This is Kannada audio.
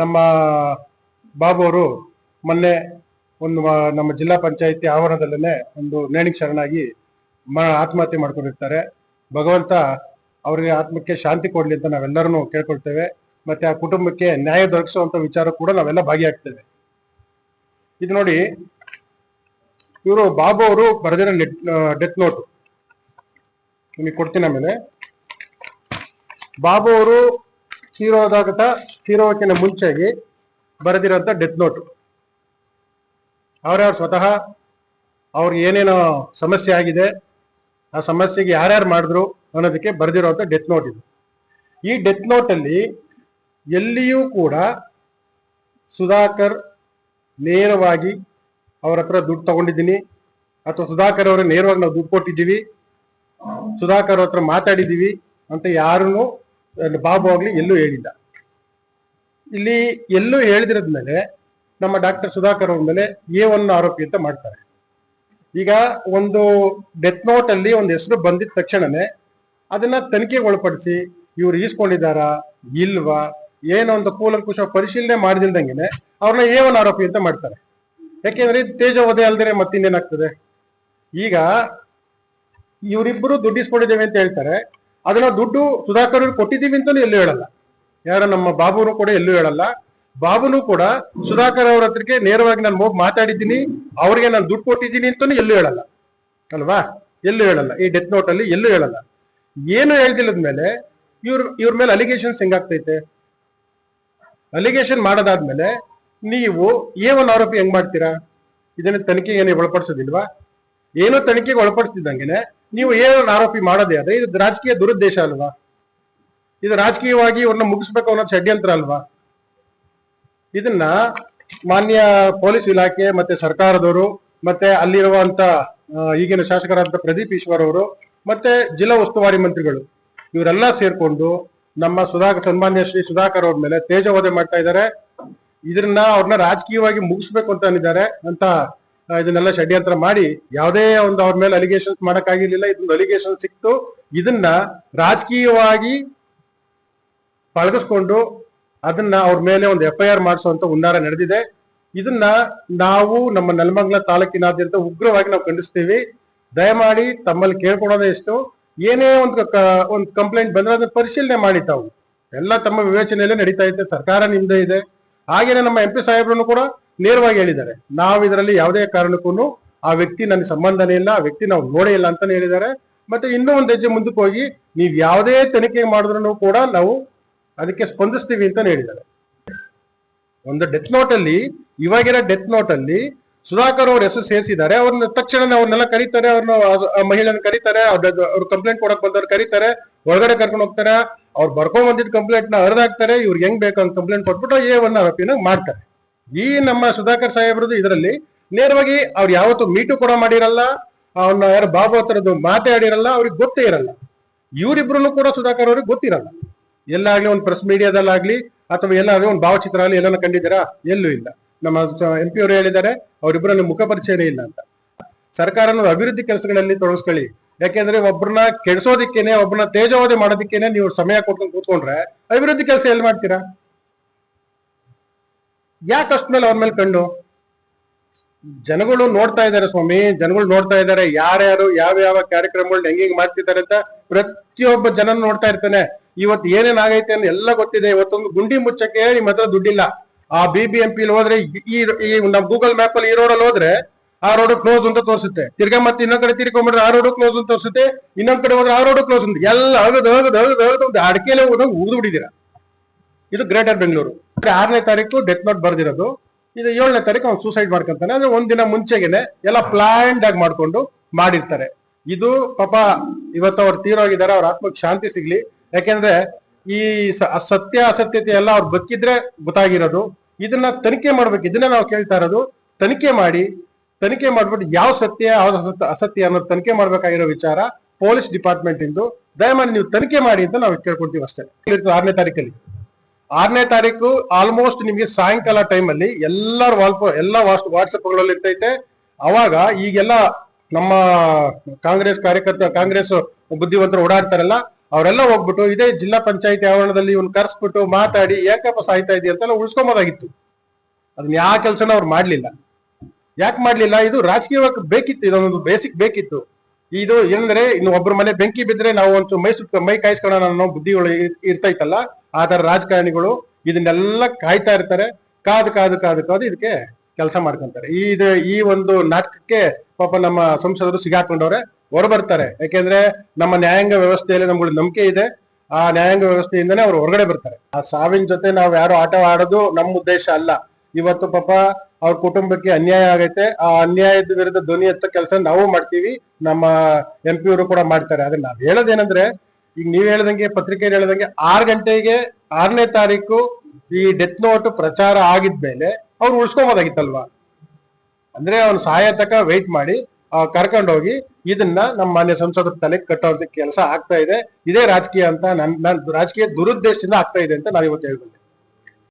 ನಮ್ಮ ಬಾಬು ಅವರು ಮೊನ್ನೆ ಒಂದು ನಮ್ಮ ಜಿಲ್ಲಾ ಪಂಚಾಯಿತಿ ಆವರಣದಲ್ಲೇ ಒಂದು ನೇಣಿಗೆ ಶರಣಾಗಿ ಆತ್ಮಹತ್ಯೆ ಮಾಡ್ಕೊಂಡಿರ್ತಾರೆ. ಭಗವಂತ ಅವರಿಗೆ ಆತ್ಮಕ್ಕೆ ಶಾಂತಿ ಕೊಡ್ಲಿ ಅಂತ ನಾವೆಲ್ಲರೂ ಕೇಳ್ಕೊಳ್ತೇವೆ. ಮತ್ತೆ ಆ ಕುಟುಂಬಕ್ಕೆ ನ್ಯಾಯ ದೊರಕಿಸುವಂತ ವಿಚಾರ ಕೂಡ ನಾವೆಲ್ಲ ಭಾಗಿಯಾಗ್ತೇವೆ. ಇದು ನೋಡಿ, ಇವರು ಬಾಬು ಅವರು ಬರೆದಿರೋ ಡೆತ್ ನೋಟ್. ನಿಮಗೆ ಕೊಡ್ತೀನಿ ಆಮೇಲೆ. ಬಾಬು ಅವರು ತೀರೋದಾಗತ ತೀರೋಕ್ಕಿಂತ ಮುಂಚೆಗೆ ಬರೆದಿರೋಂಥ ಡೆತ್ ನೋಟ್ ಅವ್ರ್ಯಾರು ಸ್ವತಃ ಅವ್ರಿಗೆ ಏನೇನೋ ಸಮಸ್ಯೆ ಆಗಿದೆ, ಆ ಸಮಸ್ಯೆಗೆ ಯಾರ್ಯಾರು ಮಾಡಿದ್ರು ಅನ್ನೋದಕ್ಕೆ ಬರೆದಿರೋಂಥ ಡೆತ್ ನೋಟ್ ಇದು. ಈ ಡೆತ್ ನೋಟ್ ಅಲ್ಲಿ ಎಲ್ಲಿಯೂ ಕೂಡ ಸುಧಾಕರ್ ನೇರವಾಗಿ ಅವ್ರ ಹತ್ರ ದುಡ್ಡು ತಗೊಂಡಿದ್ದೀನಿ, ಅಥವಾ ಸುಧಾಕರ್ ಅವರ ನೇರವಾಗಿ ನಾವು ದುಡ್ಡು ಕೊಟ್ಟಿದ್ದೀವಿ, ಸುಧಾಕರ್ ಹತ್ರ ಮಾತಾಡಿದ್ದೀವಿ ಅಂತ ಯಾರನ್ನು ಬಾಬು ಆಗ್ಲಿ ಎಲ್ಲೂ ಹೇಳಿಲ್ಲ. ಇಲ್ಲಿ ಎಲ್ಲೂ ಹೇಳಿದಿರದ್ಮೇಲೆ ನಮ್ಮ ಡಾಕ್ಟರ್ ಸುಧಾಕರ್ ಅವ್ರ ಮೇಲೆ ಎ ಒನ್ ಆರೋಪಿ ಅಂತ ಮಾಡ್ತಾರೆ. ಈಗ ಒಂದು ಡೆತ್ ನೋಟ್ ಅಲ್ಲಿ ಒಂದು ಹೆಸರು ಬಂದಿದ ತಕ್ಷಣನೇ ಅದನ್ನ ತನಿಖೆಗೆ ಒಳಪಡಿಸಿ ಇವ್ರು ಈಸ್ಕೊಂಡಿದ್ದಾರಾ, ಇಲ್ವಾ, ಏನೋ ಒಂದು ಕೂಲಂಕುಷ ಪರಿಶೀಲನೆ ಮಾಡಿದಿಲ್ದಂಗೆನೆ ಅವ್ರನ್ನ ಎ ಒನ್ ಆರೋಪಿ ಅಂತ ಮಾಡ್ತಾರೆ. ಯಾಕೆಂದ್ರೆ ತೇಜ ತೇಜೋವಧೆ ಅಲ್ದರೆ ಮತ್ತಿನ್ನೇನಾಗ್ತದೆ? ಈಗ ಇವರಿಬ್ಬರು ದುಡ್ಡಿಸ್ಕೊಂಡಿದ್ದೇವೆ ಅಂತ ಹೇಳ್ತಾರೆ. ಅದನ್ನ ದುಡ್ಡು ಸುಧಾಕರ್ ಕೊಟ್ಟಿದ್ದೀವಿ ಅಂತಲೂ ಎಲ್ಲೂ ಹೇಳಲ್ಲ. ಯಾರ ನಮ್ಮ ಬಾಬುನು ಕೂಡ ಎಲ್ಲೂ ಹೇಳಲ್ಲ. ಬಾಬುನು ಕೂಡ ಸುಧಾಕರ್ ಅವ್ರ ಹತ್ರಕ್ಕೆ ನೇರವಾಗಿ ನಾನು ಹೋಗಿ ಮಾತಾಡಿದ್ದೀನಿ, ಅವ್ರಿಗೆ ನಾನು ದುಡ್ಡು ಕೊಟ್ಟಿದ್ದೀನಿ ಅಂತಲೂ ಎಲ್ಲೂ ಹೇಳಲ್ಲ. ಅಲ್ವಾ? ಎಲ್ಲೂ ಹೇಳಲ್ಲ. ಈ ಡೆತ್ ನೋಟ್ ಅಲ್ಲಿ ಎಲ್ಲೂ ಹೇಳಲ್ಲ. ಏನು ಹೇಳ್ದಿಲ್ಲದ ಮೇಲೆ ಇವ್ರ ಇವ್ರ ಮೇಲೆ ಅಲಿಗೇಷನ್ಸ್ ಹೆಂಗಾಗ್ತೈತೆ ಅಲಿಗೇಷನ್ ಮಾಡೋದಾದ್ಮೇಲೆ ನೀವು ಏ ಒಂದು ಆರೋಪಿ ಹೆಂಗ್ ಮಾಡ್ತೀರಾ? ಇದನ್ನ ತನಿಖೆಗೆ ಏನು ಒಳಪಡಿಸೋದಿಲ್ವಾ? ಏನೋ ತನಿಖೆಗೆ ಒಳಪಡಿಸ್ತಿದ್ದಂಗೆನೆ ನೀವು ಏನೋ ಆರೋಪಿ ಮಾಡೋದೇ ಆದ್ರೆ ಇದು ರಾಜಕೀಯ ದುರುದ್ದೇಶ ಅಲ್ವಾ? ಇದು ರಾಜಕೀಯವಾಗಿ ಇವ್ರನ್ನ ಮುಗಿಸ್ಬೇಕು ಅನ್ನೋದು ಷಡ್ಯಂತ್ರ ಅಲ್ವಾ? ಇದನ್ನ ಮಾನ್ಯ ಪೊಲೀಸ್ ಇಲಾಖೆ ಮತ್ತೆ ಸರ್ಕಾರದವರು ಮತ್ತೆ ಅಲ್ಲಿರುವಂತ ಈಗಿನ ಶಾಸಕರಾದಂತ ಪ್ರದೀಪ್ ಈಶ್ವರ್ ಅವರು ಮತ್ತೆ ಜಿಲ್ಲಾ ಉಸ್ತುವಾರಿ ಮಂತ್ರಿಗಳು ಇವರೆಲ್ಲ ಸೇರ್ಕೊಂಡು ನಮ್ಮ ಸುಧಾಕರ್ ಸನ್ಮಾನ್ಯ ಶ್ರೀ ಸುಧಾಕರ್ ಅವ್ರ ಮೇಲೆ ತೇಜವಧೆ ಮಾಡ್ತಾ ಇದ್ದಾರೆ. ಇದನ್ನ ಅವ್ರನ್ನ ರಾಜಕೀಯವಾಗಿ ಮುಗಿಸ್ಬೇಕು ಅಂತ ಅಂದಿದ್ದಾರೆ ಅಂತ ಇದನ್ನೆಲ್ಲ ಷಡ್ಯಂತ್ರ ಮಾಡಿ ಯಾವುದೇ ಒಂದು ಅವ್ರ ಮೇಲೆ ಅಲಿಗೇಷನ್ಸ್ ಮಾಡಕ್ಕಾಗಿರ್ಲಿಲ್ಲ ಇದೊಂದು ಅಲಿಗೇಷನ್ ಸಿಕ್ತು. ಇದನ್ನ ರಾಜಕೀಯವಾಗಿ ಪಳಗಿಸ್ಕೊಂಡು ಅದನ್ನ ಅವ್ರ ಮೇಲೆ ಒಂದು ಎಫ್ ಐ ಆರ್ ಮಾಡಿಸುವಂತ ಹುನ್ನಾರ ನಡೆದಿದೆ. ಇದನ್ನ ನಾವು ನಮ್ಮ ನೆಲಮಂಗಲ ತಾಲೂಕಿನಾದ್ಯಂತ ಉಗ್ರವಾಗಿ ನಾವು ಖಂಡಿಸ್ತೀವಿ. ದಯಮಾಡಿ ತಮ್ಮಲ್ಲಿ ಕೇಳ್ಕೊಳೋದೇ ಎಷ್ಟು ಏನೇ ಒಂದು ಒಂದು ಕಂಪ್ಲೇಂಟ್ ಬಂದ್ರೆ ಅದನ್ನ ಪರಿಶೀಲನೆ ಮಾಡಿ ತಾವು. ಎಲ್ಲ ತಮ್ಮ ವಿವೇಚನೆಯಲ್ಲೇ ನಡೀತಾ ಇದೆ ಸರ್ಕಾರ ನಿಮ್ದೇ ಇದೆ. ಹಾಗೇನೆ ನಮ್ಮ ಎಂ ಪಿ ಸಾಹೇಬ್ರನ್ನು ಕೂಡ ನೇರವಾಗಿ ಹೇಳಿದ್ದಾರೆ. ನಾವು ಇದರಲ್ಲಿ ಯಾವುದೇ ಕಾರಣಕ್ಕೂ ಆ ವ್ಯಕ್ತಿ ನನ್ನ ಸಂಬಂಧನೇ ಇಲ್ಲ, ಆ ವ್ಯಕ್ತಿ ನಾವು ನೋಡೇ ಇಲ್ಲ ಅಂತಾನೆ ಹೇಳಿದ್ದಾರೆ. ಮತ್ತೆ ಇನ್ನೂ ಒಂದು ಹೆಜ್ಜೆ ಮುಂದಕ್ಕೆ ಹೋಗಿ ನೀವು ಯಾವುದೇ ತನಿಖೆ ಮಾಡಿದ್ರು ಕೂಡ ನಾವು ಅದಕ್ಕೆ ಸ್ಪಂದಿಸ್ತೀವಿ ಅಂತ ಹೇಳಿದ್ದಾರೆ. ಒಂದು ಡೆತ್ ನೋಟ್ ಅಲ್ಲಿ, ಇವಾಗಿರೋ ಡೆತ್ ನೋಟ್ ಅಲ್ಲಿ ಸುಧಾಕರ್ ಅವ್ರ ಹೆಸರು ಸೇರಿಸಿದ್ದಾರೆ. ಅವ್ರನ್ನ ತಕ್ಷಣ ಅವ್ರನ್ನೆಲ್ಲ ಕರೀತಾರೆ ಅವ್ರನ್ನ ಆ ಮಹಿಳೆನ ಕರೀತಾರೆ, ಅವ್ರ ಕಂಪ್ಲೇಂಟ್ ಕೊಡಕ್ ಬಂದವ್ರು ಕರೀತಾರೆ, ಒಳಗಡೆ ಕರ್ಕೊಂಡು ಹೋಗ್ತಾರೆ, ಅವ್ರು ಬರ್ಕೊಂಡ್ ಬಂದಿದ್ದ ಕಂಪ್ಲೇಂಟ್ನ ಹರಿದಾಕ್ತಾರೆ ಇವ್ರಿಗೆ ಹೆಂಗ್ ಕಂಪ್ಲೇಂಟ್ ಕೊಟ್ಬಿಟ್ಟು ಎ ಒನ್ ಆರೋಪಿನ ಮಾಡ್ತಾರೆ. ಈ ನಮ್ಮ ಸುಧಾಕರ್ ಸಾಹೇಬ್ರದ್ದು ಇದರಲ್ಲಿ ನೇರವಾಗಿ ಅವ್ರು ಯಾವತ್ತು ಮೀಟು ಕೂಡ ಮಾಡಿರಲ್ಲ ಅವನ್ನ ಯಾರು ಬಾಬು ಹತ್ರದ್ದು ಮಾತಾಡಿರಲ್ಲ ಅವ್ರಿಗೆ ಗೊತ್ತೇ ಇರಲ್ಲ. ಇವರಿಬ್ರು ಕೂಡ ಸುಧಾಕರ್ ಅವ್ರಿಗೆ ಗೊತ್ತಿರಲ್ಲ. ಎಲ್ಲಾಗ್ಲಿ ಒಂದು ಪ್ರೆಸ್ ಮೀಡಿಯಾದಲ್ಲಾಗ್ಲಿ ಅಥವಾ ಎಲ್ಲಾದ್ರೂ ಒಂದು ಭಾವಚಿತ್ರ ಆಗಲಿ ಎಲ್ಲಾನು ಕಂಡಿದ್ದೀರಾ? ಎಲ್ಲೂ ಇಲ್ಲ. ನಮ್ಮ ಎಂ ಪಿ ಅವರು ಹೇಳಿದ್ದಾರೆ ಅವರಿಬ್ಬರನ್ನು ಮುಖ ಪರಿಚಯನೇ ಇಲ್ಲ ಅಂತ. ಸರ್ಕಾರ ಅಭಿವೃದ್ಧಿ ಕೆಲಸಗಳಲ್ಲಿ ತೊಡಗಿಸ್ಕೊಳ್ಳಿ. ಯಾಕೆಂದ್ರೆ ಒಬ್ಬರನ್ನ ಕೆಡಿಸೋದಿಕ್ಕೇನೆ ಒಬ್ಬರನ್ನ ತೇಜೋವಧೆ ಮಾಡೋದಿಕ್ಕೇನೆ ನೀವು ಸಮಯ ಕೊಟ್ಕೊಂಡು ಕೂತ್ಕೊಂಡ್ರೆ ಅಭಿವೃದ್ಧಿ ಕೆಲಸ ಎಲ್ಲಿ ಮಾಡ್ತೀರಾ? ಯಾಕೆ ಅಷ್ಟ್ ಮೇಲೆ ಅವ್ರ ಮೇಲೆ ಕಂಡು? ಜನಗಳು ನೋಡ್ತಾ ಇದ್ದಾರೆ ಸ್ವಾಮಿ, ಜನಗಳು ನೋಡ್ತಾ ಇದ್ದಾರೆ ಯಾರ್ಯಾರು, ಯಾವ ಯಾವ ಕಾರ್ಯಕ್ರಮಗಳನ್ನ ಹೆಂಗ್ ಮಾಡ್ತಿದ್ದಾರೆ ಅಂತ ಪ್ರತಿಯೊಬ್ಬ ಜನ ನೋಡ್ತಾ ಇರ್ತಾನೆ. ಇವತ್ತು ಏನೇನ್ ಆಗೈತೆ ಅಂತ ಎಲ್ಲ ಗೊತ್ತಿದೆ. ಇವತ್ತೊಂದು ಗುಂಡಿ ಮುಚ್ಚಕ್ಕೆ ನಿಮ್ ಹತ್ರ ದುಡ್ಡಿಲ್ಲ. ಆ ಬಿ ಬಿ ಎಂ ಪಿ ಹೋದ್ರೆ ಈ ನಮ್ ಗೂಗಲ್ ಮ್ಯಾಪ್ ಅಲ್ಲಿ ಈ ರೋಡಲ್ಲಿ ಹೋದ್ರೆ ಆ ರೋಡ್ ಕ್ಲೋಸ್ ಅಂತ ತೋರಿಸುತ್ತೆ. ತಿರ್ಗಾ ಮತ್ತೆ ಇನ್ನೊಂದ್ ಕಡೆ ತಿರ್ಕೊಂಡ್ಬಿಟ್ರೆ ಆ ರೋಡ್ ಕ್ಲೋಸ್ ಅಂತ ತೋರಿಸುತ್ತೆ. ಇನ್ನೊಂದ್ ಕಡೆ ಹೋದ್ರೆ ಆ ರೋಡ್ ಕ್ಲೋಸ್ ಅಂತ. ಎಲ್ಲ ಅಗದು ಅಗದು ಹಗದ್ ಅಗದು ಒಂದು ಅಡಕೆಲೆ ಹೋದಂಗ್ ಉಗಿದು ಇದು ಗ್ರೇಟರ್ ಬೆಂಗಳೂರು. ಆರನೇ ತಾರೀಕು ಡೆತ್ ನೋಟ್ ಬರ್ದಿರೋದು. ಇದು ಏಳನೇ ತಾರೀಕು ಅವ್ನು ಸೂಸೈಡ್ ಮಾಡ್ಕೊಂತಾನೆ. ಅಂದ್ರೆ ಒಂದಿನ ಮುಂಚೆಗೆನೆ ಎಲ್ಲ ಪ್ಲಾನ್ಡ್ ಆಗಿ ಮಾಡ್ಕೊಂಡು ಮಾಡಿರ್ತಾರೆ. ಇದು ಪಾಪ ಇವತ್ತು ಅವ್ರು ತೀರೋಗಿದ್ದಾರೆ ಅವ್ರ ಆತ್ಮಕ್ಕೆ ಶಾಂತಿ ಸಿಗ್ಲಿ. ಯಾಕೆಂದ್ರೆ ಈ ಸತ್ಯ, ಅಸತ್ಯತೆ ಎಲ್ಲ ಅವ್ರು ಬದುಕಿದ್ರೆ ಗೊತ್ತಾಗಿರೋದು. ಇದನ್ನ ತನಿಖೆ ಮಾಡ್ಬೇಕು. ಇದನ್ನ ನಾವು ಕೇಳ್ತಾ ಇರೋದು, ತನಿಖೆ ಮಾಡಿ, ತನಿಖೆ ಮಾಡ್ಬಿಟ್ಟು ಯಾವ ಸತ್ಯ, ಯಾವ ಅಸತ್ಯ- ಅನ್ನೋದು ತನಿಖೆ ಮಾಡ್ಬೇಕಾಗಿರೋ ವಿಚಾರ ಪೊಲೀಸ್ ಡಿಪಾರ್ಟ್ಮೆಂಟ್ ಇಂದು ದಯಮಾಡಿ ನೀವು ತನಿಖೆ ಮಾಡಿ ಅಂತ ನಾವು ಕೇಳ್ಕೊಳ್ತೀವಿ ಅಷ್ಟೇ. ಆರನೇ ತಾರೀಕಲ್ಲಿ. ಆರನೇ ತಾರೀಕು ಆಲ್ಮೋಸ್ಟ್ ನಿಮ್ಗೆ ಸಾಯಂಕಾಲ ಟೈಮ್ ಅಲ್ಲಿ ಎಲ್ಲರ ವಾಲ್ಪ ಎಲ್ಲ ವಾಟ್ಸಪ್ಗಳಲ್ಲಿ ಇರ್ತೈತೆ. ಅವಾಗ ಈಗೆಲ್ಲ ನಮ್ಮ ಕಾಂಗ್ರೆಸ್ ಕಾರ್ಯಕರ್ತ, ಕಾಂಗ್ರೆಸ್ ಬುದ್ಧಿವಂತರು ಓಡಾಡ್ತಾರಲ್ಲ, ಅವರೆಲ್ಲ ಹೋಗ್ಬಿಟ್ಟು ಇದೇ ಜಿಲ್ಲಾ ಪಂಚಾಯತಿ ಆವರಣದಲ್ಲಿ ಇವ್ನ ಕರ್ಸ್ಬಿಟ್ಟು ಮಾತಾಡಿ ಯಾಕಪ್ಪ ಸಾಯ್ತಾ ಇದೆಯಾ ಅಂತೆಲ್ಲ ಉಳ್ಸ್ಕೊಬೋದಾಗಿತ್ತು. ಅದನ್ನ ಯಾವ ಕೆಲಸನ ಅವ್ರು ಮಾಡ್ಲಿಲ್ಲ. ಯಾಕೆ ಮಾಡ್ಲಿಲ್ಲ? ಇದು ರಾಜಕೀಯವಾಗಿ ಬೇಕಿತ್ತು ಇದೊಂದು ಬೇಸಿಕ್ ಬೇಕಿತ್ತು. ಇದು ಏನಂದ್ರೆ ಇನ್ನು ಒಬ್ಬರ ಮನೆ ಬೆಂಕಿ ಬಿದ್ರೆ ನಾವು ಒಂದು ಮೈ ಸುತ್ತ ಮೈ ಕಾಯಿಸ್ಕೊಳ್ಳೋಣ ಅನ್ನೋ ಬುದ್ಧಿಗಳು ಇರ್- ಇರ್ತೈತಲ್ಲ ಆ ರಾಜಕಾರಣಿಗಳು ಇದನ್ನೆಲ್ಲ ಕಾಯ್ತಾ ಇರ್ತಾರೆ. ಕಾದು ಕಾದು ಕಾದು ಕಾದು ಇದಕ್ಕೆ ಕೆಲಸ ಮಾಡ್ಕೊಂತಾರೆ. ಈ ಈ ಒಂದು ನಾಟಕಕ್ಕೆ ಪಾಪ ನಮ್ಮ ಸಂಸದರು ಸಿಗಾಕೊಂಡವ್ರೆ ಹೊರಬರ್ತಾರೆ. ಯಾಕೆಂದ್ರೆ ನಮ್ಮ ನ್ಯಾಯಾಂಗ ವ್ಯವಸ್ಥೆಯಲ್ಲಿ ನಮ್ಗೆ ನಂಬಿಕೆ ಇದೆ. ಆ ನ್ಯಾಯಾಂಗ ವ್ಯವಸ್ಥೆಯಿಂದನೇ ಅವ್ರು ಹೊರಗಡೆ ಬರ್ತಾರೆ. ಆ ಸಾವಿನ ಜೊತೆ ನಾವು ಯಾರು ಆಟ ಆಡೋದು ನಮ್ಮ ಉದ್ದೇಶ ಅಲ್ಲ. ಇವತ್ತು ಪಾಪ ಅವ್ರ ಕುಟುಂಬಕ್ಕೆ ಅನ್ಯಾಯ ಆಗೈತೆ. ಆ ಅನ್ಯಾಯದ ವಿರುದ್ಧ ಧ್ವನಿ ಎತ್ತ ಕೆಲಸ ನಾವು ಮಾಡ್ತೀವಿ. ನಮ್ಮ ಎಂ ಪಿ ಅವರು ಕೂಡ ಮಾಡ್ತಾರೆ. ಆದ್ರೆ ನಾವ್ ಹೇಳೋದೇನಂದ್ರೆ ಈಗ ನೀವ್ ಹೇಳ್ದಂಗೆ, ಪತ್ರಿಕೆಯಲ್ಲಿ ಹೇಳ್ದಂಗೆ ಆರ್ ಗಂಟೆಗೆ ಆರನೇ ತಾರೀಕು ಈ ಡೆತ್ ನೋಟ್ ಪ್ರಚಾರ ಆಗಿದ್ಮೇಲೆ ಅವ್ರು ಉಳ್ಸ್ಕೊಬೋದಾಗಿತ್ತಲ್ವಾ? ಅಂದ್ರೆ ಅವ್ನು ಸಹಾಯ ತಕ ವೆಯ್ಟ್ ಮಾಡಿ ಕರ್ಕೊಂಡೋಗಿ ಇದನ್ನ ನಮ್ಮ ಮಾನ್ಯ ಸಂಸದರ ತಲೆಗೆ ಕಟ್ಟುವಂತ ಕೆಲಸ ಆಗ್ತಾ ಇದೆ. ಇದೇ ರಾಜಕೀಯ ಅಂತ ನನ್ನ ನನ್ ರಾಜಕೀಯ ದುರುದ್ದೇಶದಿಂದ ಆಗ್ತಾ ಇದೆ ಅಂತ ನಾವಿವತ್ತು ಹೇಳ್ಬೋದು